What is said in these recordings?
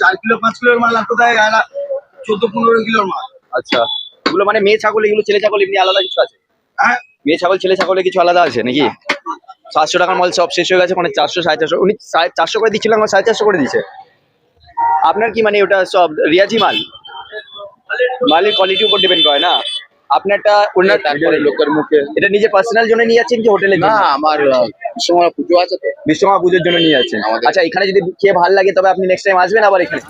চার কিলো পাঁচ কিলোর মাল কোথায় চোদ্দ পনেরো কিলোর মাল। আচ্ছা। এগুলো মানে মেয়ে ছাগল এগুলো ছেলে ছাগল এমনি আলাদা কিছু আছে? হ্যাঁ। মেয়ে ছাগল ছেলে ছাগলের কিছু আলাদা আছে নাকি? সাতশো টাকার মাল সব শেষ হয়ে গেছে মানে চারশো সাড়ে চারশো। উনি সাড়ে চারশো করে দিচ্ছিলেন আমার সাড়ে চারশো করে দিচ্ছে আপনার কি মানে ওটা সব রিয়াজি মাল? মালের কোয়ালিটির উপর ডিপেন্ড করে না। আপনারটা ওনার তারপরে লোকের মুখে। এটা নিজে পার্সোনাল জন্য নিয়ে যাচ্ছেন কি হোটেলের না আমার সময় পুজো আছে তো। বিশ্বকর্মা পুজোর জন্য নিয়ে যাচ্ছেন আচ্ছা এখানে যদি খেয়ে ভালো লাগে তবে আপনি নেক্সট টাইম আসবেন আবার এখানে?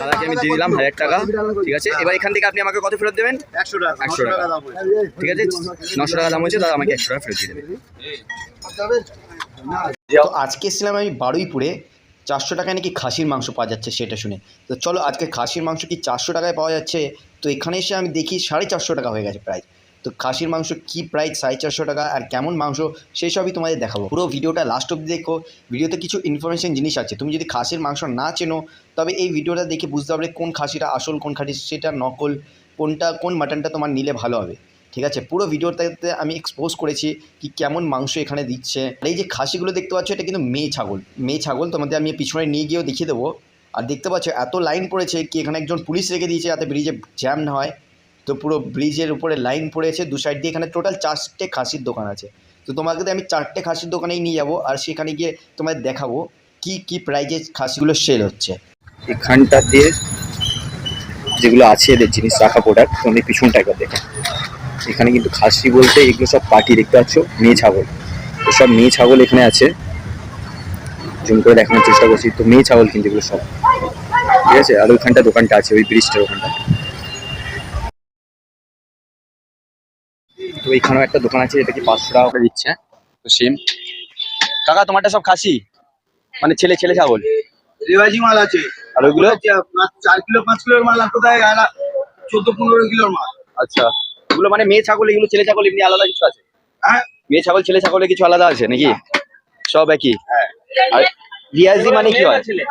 দাদাকে আমি দিয়ে দিলাম হাজার টাকা। ঠিক আছে? এবার এখান থেকে আপনি আমাকে কত ফেরত দেবেন? একশো টাকা একশো টাকা। ঠিক আছে? নশো টাকা দাম হচ্ছে দাদা আমাকে একশো টাকা ফেরত দিয়ে দেবে। তো আজকে এসেছিলাম আমি বারুইপুরে। চারশো টাকায় নাকি খাসির মাংস পাওয়া যাচ্ছে সেটা শুনে। তো চলো আজকে খাসির মাংস কি চারশো টাকায় পাওয়া যাচ্ছে? তো এখানে এসে আমি দেখি সাড়ে চারশো টাকা হয়ে গেছে প্রাইস তো খাসির মাংস কি প্রাইস? সাড়ে চারশো টাকা আর কেমন মাংস? সেই সবই তোমাদের দেখাবো। পুরো ভিডিওটা লাস্ট অব্দি দেখো। ভিডিওতে কিছু ইনফরমেশন জিনিস আছে। তুমি যদি খাসির মাংস না চেনো, তবে এই ভিডিওটা দেখে বুঝতে পারবে কোন খাসিটা আসল, কোন খাসি সেটা নকল, কোনটা, কোন মাটনটা তোমার নিলে ভালো হবে। ঠিক আছে? পুরো ভিডিওটাতে আমি এক্সপোজ করেছি কি কেমন মাংস এখানে দিচ্ছে। আর এই যে খাসিগুলো দেখতে পাচ্ছ, এটা কিন্তু মেয়ে ছাগল। মেয়ে ছাগল তোমাদের আমি পিছনে নিয়ে গিয়েও দেখিয়ে দেবো। আর দেখতে পাচ্ছ, এত লাইন পড়েছে কি এখানে একজন পুলিশ রেখে দিয়েছে যাতে ব্রিজে জ্যাম না হয়। তো পুরো ব্রিজের উপরে লাইন পড়েছে, দু সাইড দিয়ে এখানে টোটাল চারটে খাসির দোকান আছে। তো তোমাকে আমি চারটে খাসির দোকানেই নিয়ে যাব আর সেখানে গিয়ে তোমাদের দেখাবো কি কি প্রাইজে খাসিগুলো সেল হচ্ছে। এখানটাতে যেগুলো আছে এদের জিনিস রাখা প্রোডাক্ট তুমি পিছনটা একবার দেখো। এখানে কিন্তু খাসি বলতে এগুলো সব পাটি দেখতে পাচ্ছ, মেয়ে ছাগল। সব মেয়ে ছাগল এখানে আছে। জুম করে দেখানোর চেষ্টা করছি। তো মেয়ে ছাগল কিন্তু এগুলো সব। ঠিক আছে? আর ওইখানটা দোকানটা আছে, ওই ব্রিজটার ওখানটা। তো এখানেও একটা দোকান আছে এটা কি পাঁচশো টাকা করে দিচ্ছে। তো সেম কাকা তোমারটা সব খাসি? মানে ছেলে ছেলে ছাগল? রেওয়াজি মাল আছে। আর ওইগুলো? চা- চার কিলো পাঁচ কিলোর মাল আর কোথায়? চোদ্দ পনেরো কিলোর মাল। আচ্ছা। এগুলো মানে মেয়ে ছাগল এগুলো ছেলে ছাগল এমনি আলাদা কিছু আছে? হ্যাঁ। মেয়ে ছাগল ছেলে ছাগলের কিছু আলাদা আছে নাকি? সব একই? হ্যাঁ। আর রিয়াজি মানে কি হয়? ছেলে।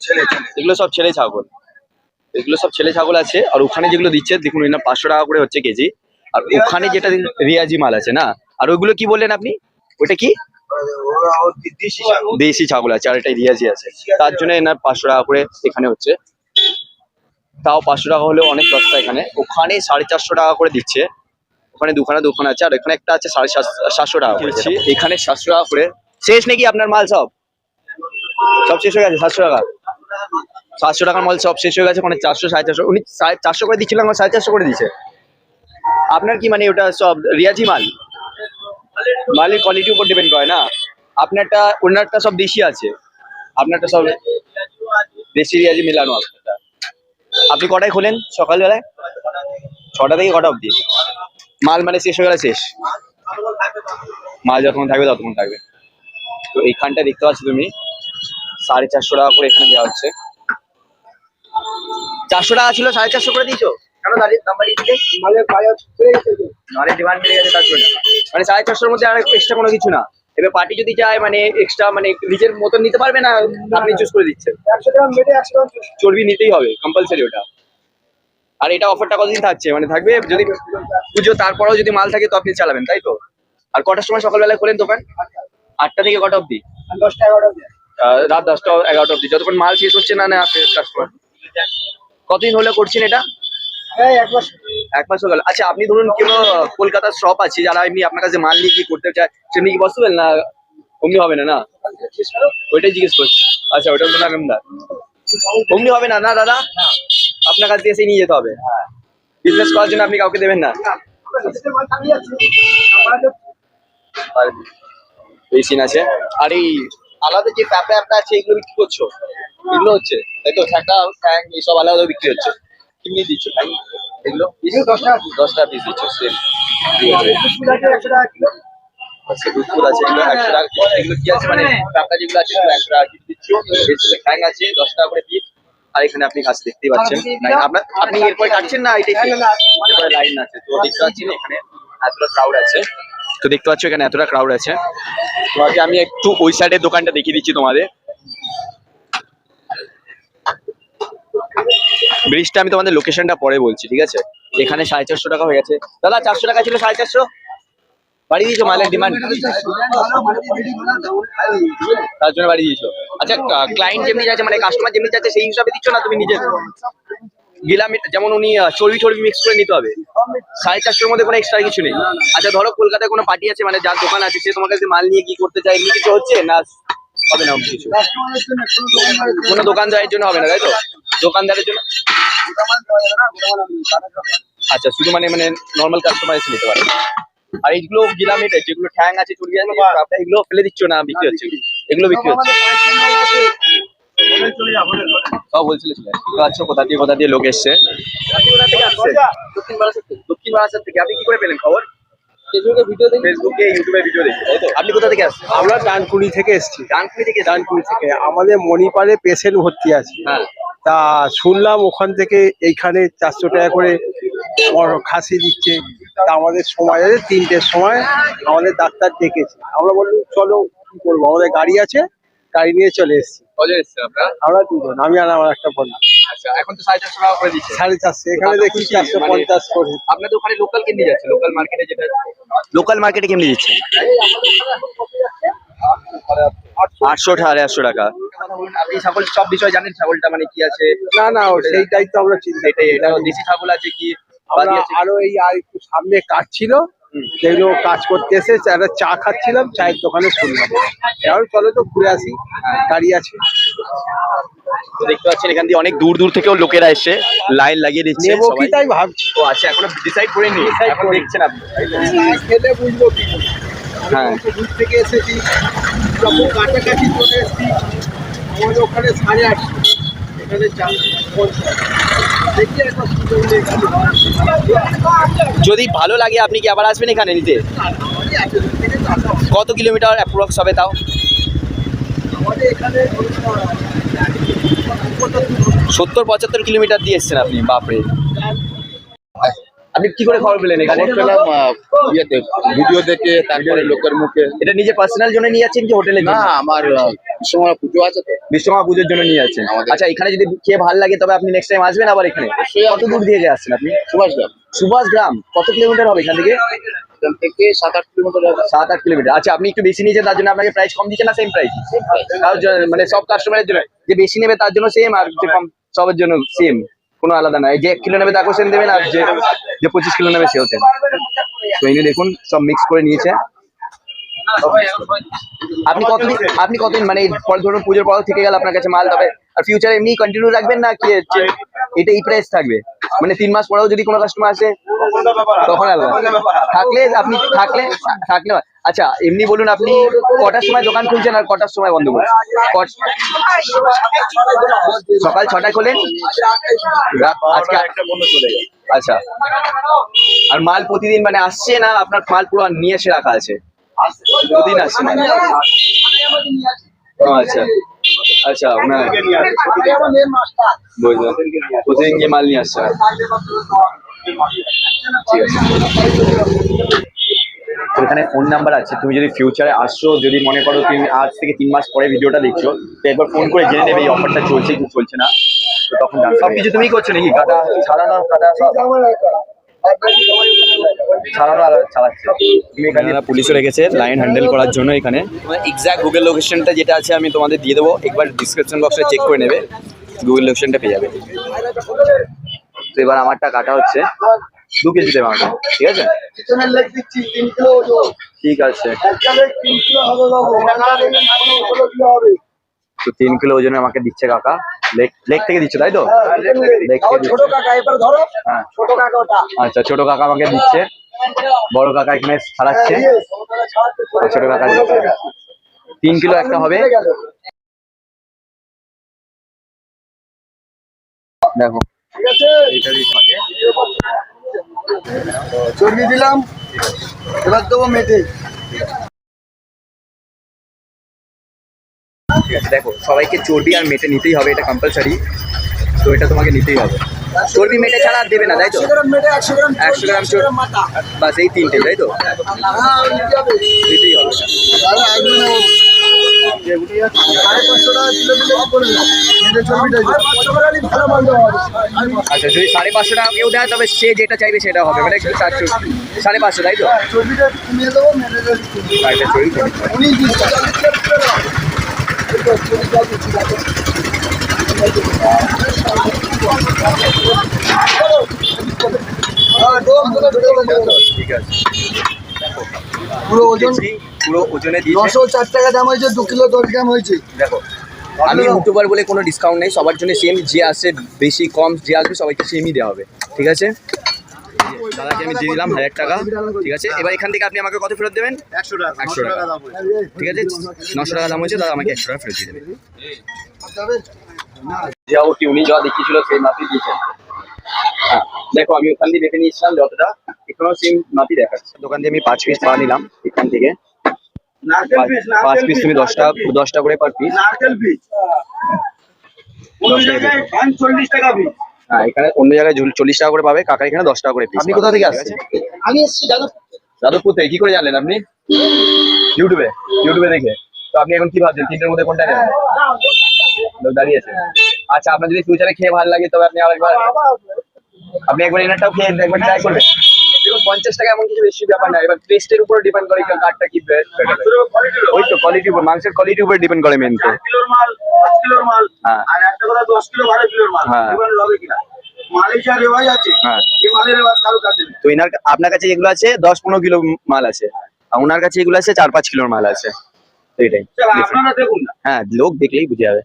ছেলে এগুলো সব ছেলে ছাগল। এগুলো সব ছেলে ছাগল আছে আর ওখানে যেগুলো দিচ্ছে দেখুন না পাঁচশো টাকা করে হচ্ছে কেজি। আর ওখানে যেটা রিয়াজি মাল আছে না? আর ওইগুলো কি বললেন আপনি? ওটা কি? দেশি ছাগল। আছে আর এটা রিয়াজি আছে। তার জন্য এনার পাঁচশো টাকা করে এখানে হচ্ছে। তাও পাঁচশো টাকা হলেও অনেক সস্তা এখানে। ওখানে সাড়ে চারশো টাকা করে দিচ্ছে। ওখানে দুখানা দোকান আছে আর এখানে একটা আছে সাড়ে সাতশো- সাতশো টাকা করেছি এখানে সাতশো টাকা করে। শেষ নাকি আপনার মাল সব? সব শেষ হয়ে গেছে সাতশো টাকা? সাতশো টাকার মাল সব শেষ হয়ে গেছে ওখানে চারশো সাড়ে চারশো। উনি সাড়ে চারশো করে দিচ্ছিলেন আমার সাড়ে চারশো করে দিচ্ছে আপনার কি মানে ওটা সব রিয়াজি মাল? মালের কোয়ালিটির উপর ডিপেন্ড করে না। আপনারটা, ওনারটা সব দেশি আছে। আপনারটা সব দেশি রিয়াজি মেলানো আপনারটা আপনি কটায় খোলেন সকালবেলায়? ছটা থেকে কটা অবধি? মাল মানে শেষ হয়ে গেলে শেষ। মাল যতক্ষণ থাকবে ততক্ষণ থাকবে। তো এইখানটা দেখতে পাচ্ছ তুমি, সাড়ে চারশো টাকা করে এখানে দেওয়া হচ্ছে। চারশো টাকা ছিল, সাড়ে চারশো করে দিয়েছ? কেন দাঁড়িয়ে দাম বাড়িয়ে দিলে মালের বাজার বেড়ে গেছে তো। মানে ডিমান্ড বেড়ে গেছে তার জন্য। মানে সাড়ে চারশোর মধ্যে আর এক্সট্রা কোনো কিছু না। এবার পার্টি যদি চায় মানে এক্সট্রা মানে নিজের মতন নিতে পারবে না? আপনি চুজ করে দিচ্ছেন। একশো গ্রাম বেড়ে একশো গ্রাম চর্বি নিতেই হবে কম্পালসারি ওটা। আর এটা অফারটা কতদিন থাকছে? মানে থাকবে যদি পুজো তারপরেও যদি মাল থাকে তো আপনি চালাবেন তাই তো? আর কটার সময় সকালবেলায় খোলেন দোকান? আটটা থেকে কটা অবধি? দশটা এগারোটা। আহ, রাত দশটা এগারোটা অবধি। যতক্ষণ মাল শেষ হচ্ছে না না কাস্টমার কতদিন হলে করছেন এটা? এই এক মাস এক মাস হয়ে গেল। আচ্ছা আপনি ধরুন কোনো কলকাতার শপ আছে যারা এমনি আপনার কাছে মাল নিয়ে কি করতে চায় সেমনি কি পসিবল না অমনি হবে না না? ওইটাই জিজ্ঞেস করছি। আচ্ছা ওটা তো না মেমদার অমনি হবে না না দাদা? আপনার কাছ দিয়ে এসে নিয়ে যেতে হবে। বিজনেস করার জন্য আপনি কাউকে দেবেন না? এই সিন আছে। আর এই আলাদা যে প্যাপা অ্যাপটা আছে এগুলো বিক্রি করছ? এগুলো হচ্ছে তাই তো? ঠেকা ট্যাং এইসব আলাদা বিক্রি হচ্ছে। দিচ্ছ ভাই এগুলো এগুলো দশ পিস। দশ টাকা পিস দিচ্ছ সেম আছে। আচ্ছা দুধপুর আছে এগুলো একশো টাকা এগুলো কি আছে? মানে টাকা যেগুলো আছে সেগুলো একশো টাকা পিস দিচ্ছ। ঠ্যাং আছে দশ টাকা করে পিস আর এখানে আপনি কাজ দেখতেই পাচ্ছেন। আপনার আপনি এরপরে কাটছেন না? এটাই এরপরে লাইন আছে। তো দেখতে পাচ্ছেন এখানে এতটা ক্রাউড আছে। তো দেখতে পাচ্ছ এখানে এতটা ক্রাউড আছে। তো আগে আমি একটু ওই সাইডের দোকানটা দেখিয়ে দিচ্ছি তোমাদের। ব্রিজটা আমি তোমাদের লোকেশনটা পরে বলছি ঠিক আছে? এখানে সাড়ে চারশো টাকা হয়ে গেছে। দাদা চারশো টাকা ছিল সাড়ে চারশো? বাড়ি দিয়েছ মালের ডিমান্ড তার জন্য বাড়ি দিয়েছ। আচ্ছা ক্লায়েন্ট যেমনি যাচ্ছে মানে কাস্টমার যেমনি যাচ্ছে সেই হিসাবে দিচ্ছ না তুমি নিজে? গিলাম যেমন উনি আহ, চর্বি মিক্স করে নিতে হবে। সাড়ে চারশোর মধ্যে কোনো এক্সট্রা কিছু নেই। আচ্ছা ধরো কলকাতায় কোনো পার্টি আছে মানে যার দোকান আছে সে তোমার কাছে মাল নিয়ে কি করতে চায়? এমনি কিছু হচ্ছে না? হবে না কিছু। কোনো দোকানদারের জন্য হবে না তাই তো? দোকানদারের জন্য? আচ্ছা শুধু মানে মানে নর্মাল কাস্টমার এসে নিতে পারে। আর এইগুলো গিলামেট যেগুলো ঠ্যাং আছে চর্বি আছে এগুলো ফেলে দিচ্ছ না বিক্রি হচ্ছে? এগুলো বিক্রি হচ্ছে? সব বলছিল আচ্ছা কোথা দিয়ে কোথা দিয়ে লোক এসছে? দক্ষিণ বারাসাত থেকে। আপনি কি করে পেলেন খবর? ফেসবুকে ভিডিও দেখে? ফেসবুকে ইউটিউবে ভিডিও দেখে তাই তো? আপনি কোথা থেকে আসছেন? আমরা ডানকুনি থেকে এসেছি। ডানকুনি থেকে ডানকুনি থেকে। আমাদের মণিপালে পেশেন্ট ভর্তি আছে। হ্যাঁ। তা শুনলাম ওখান থেকে এইখানে চারশো টাকা করে খাসি দিচ্ছে। তা আমাদের সময় আছে তিনটের সময় আমাদের ডাক্তার ডেকেছে। আমরা বললাম চলো কি করব? আমাদের গাড়ি আছে গাড়ি নিয়ে চলে এসেছি। কজন এসছেন আপনারা আমরা দুজন আমি আর আমার একটা বন্ধু আচ্ছা এখন তো সাড়ে চারশো টাকা করে দিচ্ছে। সাড়ে চারশো এখানে দেখি চারশো পঞ্চাশ করে আপনাদের ওখানে লোকাল যাচ্ছে? লোকাল মার্কেটে যেটা লোকাল মার্কেটে কেমনি দিচ্ছে? আটশো সাড়ে আটশো টাকা। আপনি ছাগল সব বিষয় জানেন? ছাগলটা মানে কি আছে? না না সেইটাই তো আমরা চিন্তা এটাই এটা দেশি ছাগল আছে কি? আরও এই আর একটু সামনে কাজ ছিল যেগুলো কাজ করতে এসে একটা চা খাচ্ছিলাম চায়ের দোকানে শুনলাম এবার চলো তো ঘুরে আসি দাঁড়িয়ে আছে। তো দেখতে পাচ্ছেন এখান দিয়ে অনেক দূর দূর থেকেও লোকেরা এসে লাইন লাগিয়ে দিচ্ছে নেব কি তাই ভাবছি। ও আচ্ছা এখনও ডিসাইড করেননি Decide এখন। দেখছেন আপনি? খেলে বুঝব কি হ্যাঁ। দূর থেকে এসেছি। কাছাকাছি চলে এসেছি আমাদের ওখানে সাড়ে আটশো। যদি ভালো লাগে আপনি কি আবার আসবেন এখানে নিতে। কত কিলোমিটার অ্যাপ্রক্স হবে তাও? সত্তর পঁচাত্তর কিলোমিটার দিয়ে এসছেন আপনি বাপরে। আপনি কি করে খবর পেলেন এখানে? খবর পেলাম আহ, ইয়েতে ভিডিও দেখে তারপরে লোকের মুখে। এটা নিজে পার্সোনাল জন্য নিয়ে যাচ্ছেন কি হোটেলে না আমার আহ, পুজো আছে তো। বিশ্বকর্মা পুজোর জন্য নিয়ে যাচ্ছেন। আমাদের- আচ্ছা এখানে যদি খেয়ে ভালো লাগে তবে আপনি নেক্সট টাইম আসবেন আবার এখানে। কত দূর দিয়ে আসছেন আপনি? সুভাষ গ্রাম। সুভাষ গ্রাম। কত কিলোমিটার হবে এখান থেকে? এখান থেকে সাত আট কিলোমিটার হবে। সাত আট কিলোমিটার। আচ্ছা আপনি একটু বেশি নিয়েছেন তার জন্য আপনাকে প্রাইস কম না সেম প্রাইস মানে সব কাস্টমারের জন্য। যে বেশি নেবে তার জন্য সেম আর যে কম সবার জন্য সেম কোনো আলাদা নয় যে এক কিলো নেবে সেম দেবেন আর যে যে পঁচিশ কিলো নেবে সেও সেম তো এই দেখুন, সব মিক্স করে নিয়েছে। আপনি কতদিন আপনি কতদিন মানে ধরুন পুজোর পর থেকে গেল আপনার কাছে মাল, তবে আর ফিউচারে এমনি কন্টিনিউ রাখবেন না কি এটা এই প্রাইস থাকবে। মানে তিন মাস পরেও যদি কোনো কাস্টমার আসে, তখন আলাদা। থাকলে আপনি থাকলে থাকলে আচ্ছা এমনি বলুন, আপনি কটার সময় দোকান খুলছেন আর কটার সময় বন্ধ করছেন? সকাল ছটায় খোলেন? আচ্ছা। আর মাল প্রতিদিন মানে আসছে না আপনার মাল পুরো নিয়ে এসে রাখা আছে? প্রতিদিন আসছে না? আচ্ছা। আচ্ছা প্রতিদিন গিয়ে মাল নিয়ে আসছে। ঠিক আছে। তো এখানে ফোন নাম্বার আছে তুমি যদি ফিউচারে আসছো যদি মনে করো তুমি আজ থেকে তিন মাস পরে ভিডিওটা দেখছ তো একবার ফোন করে জেনে নেবে এই অফারটা চলছে কি চলছে না তো তখন সব কিছু তুমি করছ নাকি? কাটা সব? তুমি পুলিশও রেখেছে লাইন হ্যান্ডেল করার জন্য এখানে। এক্সাক্ট গুগল লোকেশনটা যেটা আছে আমি তোমাদের দিয়ে দেবো। একবার ডিসক্রিপশন বক্সে চেক করে নেবে গুগল লোকেশনটা পেয়ে যাবে। তো এবার আমারটা কাটা হচ্ছে। দু কেজি দেবে আমাকে ঠিক আছে? দিচ্ছি ঠিক আছে। হবে তো তিন কিলো ওজনে আমাকে দিচ্ছে কাকা। লেগ লেগ থেকে দিচ্ছে তাই তো? ছোট কাকা এবার ধরো হ্যাঁ। ছোট কাকা ওটা। আচ্ছা ছোট কাকা আমাকে দিচ্ছে। বড় কাকা এখানে ছাড়াচ্ছে। ছোট কাকা দিচ্ছে। তিন কিলো একটা হবে। দেখো। দিই তোমাকে চর্বি দিলাম এবার দেবো মেটে। দেখো সবাইকে চর্বি আর মেটে নিতেই হবে এটা কম্পালসারি তো এটা তোমাকে নিতেই হবে। চর্বি মেটে ছাড়া আর দেবে না তাই তো? একশো গ্রাম মাথা। বাস এই তিনটে তাই তো? হ্যাঁ নিতেই হবে। আচ্ছা যদি সাড়ে পাঁচশো টাকা কেউ দেয়, তবে সে যেটা চাইবে সেটা হবে। মানে সাড়ে পাঁচশো, তাই তো? আচ্ছা ঠিক আছে। পুরো ওজন পুরো ওজনে নশো চার টাকা দাম হয়েছে দু কিলো দশ গ্রাম হয়েছে। দেখো আমি ইউটিউবার বলে কোনো ডিসকাউন্ট নেই সবার জন্য সেম যে আসে বেশি কম যে আসবে সবাইকে সেমই দেওয়া হবে ঠিক আছে? দাদাকে আমি দিয়ে দিলাম হাজার টাকা ঠিক আছে? এবার এখান থেকে আপনি আমাকে কত ফেরত দেবেন? একশো টাকা একশো টাকা। ঠিক আছে? নশো টাকা দাম হয়েছে দাদা আমাকে একশো টাকা ফেরত দিয়ে দেবে। যা টিউনি যা দেখিয়েছিল সেই মাপি দিয়েছে হ্যাঁ, দেখো আমি ওখান দিয়ে দেখে নিয়েছিলাম যতটা এখানেও সেম মাপি দেখাচ্ছে। দোকান দিয়ে আমি পাঁচ পিস পা নিলাম এখান থেকে। পাঁচ- পিস তুমি দশটা দশটা করে পার পিস নারকেল পিস অন্য জায়গায় চল্লিশ টাকা পিস হ্যাঁ এখানে অন্য জায়গায় চল্লিশ টাকা করে পাবে কাকা এখানে দশ টাকা করে পিস আপনি কোথা থেকে আসছেন? আমি এসছি যাদবপুর থেকে। কি করে জানলেন আপনি? ইউটিউবে ইউটিউবে দেখে। তো আপনি এখন কি ভাবছেন তিনটের মধ্যে কোনটা নেবেন? লোক দাঁড়িয়েছে আচ্ছা আপনার যদি ফিউচারে খেয়ে ভালো লাগে তবে আপনি আরেকবার আপনি একবার এনারটাও খেয়ে একবার ট্রাই করবেন। দেখুন পঞ্চাশ টাকা এমন কিছু বেশি ব্যাপার না এবার টেস্টের উপর ডিপেন্ড করে কার্ডটা কি ওই তো কোয়ালিটি উপর মাংসের কোয়ালিটির উপর ডিপেন্ড করে মেন তো। হ্যাঁ। হ্যাঁ। হ্যাঁ। তো এনার আপনার কাছে যেগুলো আছে দশ পনেরো কিলো মাল আছে। আর ওনার কাছে এগুলো আছে চার পাঁচ কিলোর মাল আছে। এটাই দেখুন না। হ্যাঁ লোক দেখলেই বুঝে যাবে।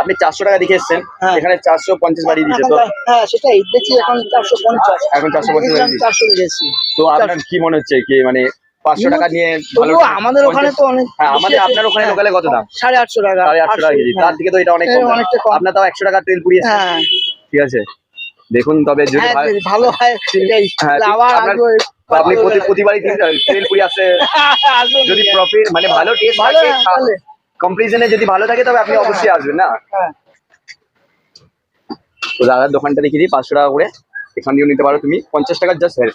আপনি চারশো টাকা দেখে এসছেন। এখানে চারশো পঞ্চাশ বাড়িয়ে দিচ্ছে তো? হ্যাঁ সেটাই। দেখছি এখন চারশো পঞ্চাশ। এখন চারশো পঞ্চাশ চারশো দিয়েছি। তো আপনার কি মনে হচ্ছে কি মানে পাঁচশো টাকা নিয়ে ভালো আমাদের ওখানে তো অনেক হ্যাঁ আমাদের আপনার ওখানে লোকালে কত দাম? সাড়ে আটশো টাকা। সাড়ে আটশো টাকা কেজি। তার থেকে তো এটা অনেক হ্যাঁ, অনেকটা আপনার তাও একশো টাকা তেল হ্যাঁ। ঠিক আছে। দেখুন তবে যদি হ্যাঁ, ভালো- হয় হ্যাঁ, আপনি প্রতিবারই তেল পুড়িয়ে আসে যদি প্রফিট মানে ভালো টেস্ট ভালো, হ্যাঁ। কম্পারিজনে যদি ভালো থাকে তবে আপনি অবশ্যই আসবেন না? হ্যাঁ। তো দাদার দোকানটা দেখিয়ে দিই পাঁচশো টাকা করে। এখান দিয়েও নিতে পারো তুমি। পঞ্চাশ টাকার জাস্ট হেয়ার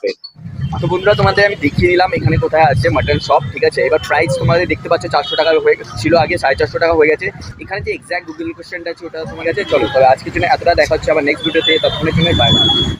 তো বন্ধুরা তোমাদের আমি দেখিয়ে নিলাম এখানে কোথায় আছে মাটন শপ ঠিক আছে? এবার প্রাইস তোমাদের দেখতে পাচ্ছ চারশো টাকা হয়ে ছিল আগে সাড়ে চারশো টাকা হয়ে গেছে। এখানে যে এক্সাক্ট গুগল কোশ্চেনটা আছে ওটা তোমার কাছে। চলো তবে আজকের জন্য এতটা দেখা হচ্ছে আবার নেক্সট ভিডিওতে ততক্ষণের জন্য বাই